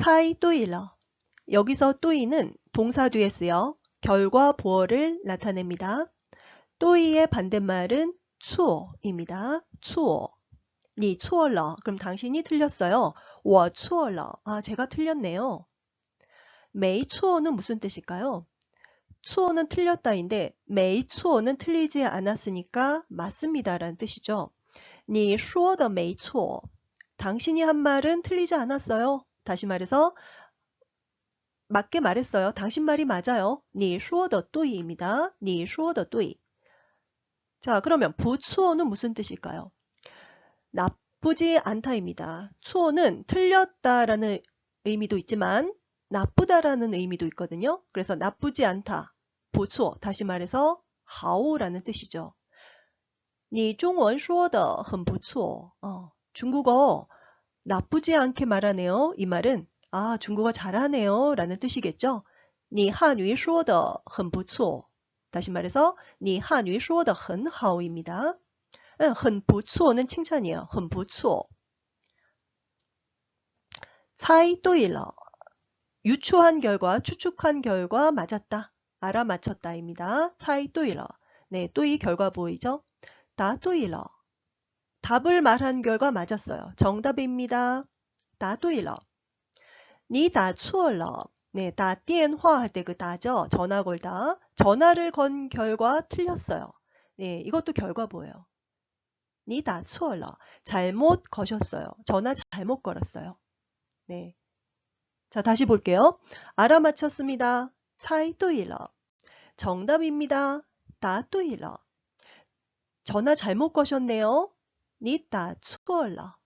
사이 또일러 여기서 또이는 동사 뒤에 쓰여 결과 보어를 나타냅니다. 또이의 반대말은 추어입니다. 추어. 니 추얼러. 그럼 당신이 틀렸어요. 워추얼러 아 제가 틀렸네요. 메이 추어는 무슨 뜻일까요? 추어는 틀렸다인데 메이 추어는 틀리지 않았으니까 맞습니다라는 뜻이죠. 니 슈어더 메이 추어. 당신이 한 말은 틀리지 않았어요. 다시 말해서 맞게 말했어요. 당신 말이 맞아요. 你说的对입니다. 你说的对. 자, 그러면 부추어는 무슨 뜻일까요? 나쁘지 않다입니다. 추어는 틀렸다라는 의미도 있지만 나쁘다라는 의미도 있거든요. 그래서 나쁘지 않다. 부추어. 다시 말해서 하오라는 뜻이죠. 你中文说的很不错. 어, 중국어 나쁘지 않게 말하네요. 이 말은 아, 중국어 잘하네요. 라는 뜻이겠죠. 你汉语说的很不错. 다시 말해서 你汉语说的很好입니다. 很不错는 칭찬이에요. 很不错. 猜对了. 유추한 결과, 추측한 결과 맞았다. 알아맞혔다입니다. 猜对了. 네, 또이 결과 보이죠? 答对了. 답을 말한 결과 맞았어요. 정답입니다. 答对了. 你打错了. 네, 打电话할 때 그 다죠. 전화 걸다. 전화를 건 결과 틀렸어요. 네, 이것도 결과 보여요. 你打错了. 잘못 거셨어요. 전화 잘못 걸었어요. 네. 자, 다시 볼게요. 알아맞혔습니다. 猜对了. 정답입니다. 答对了. 전화 잘못 거셨네요. 你打错了.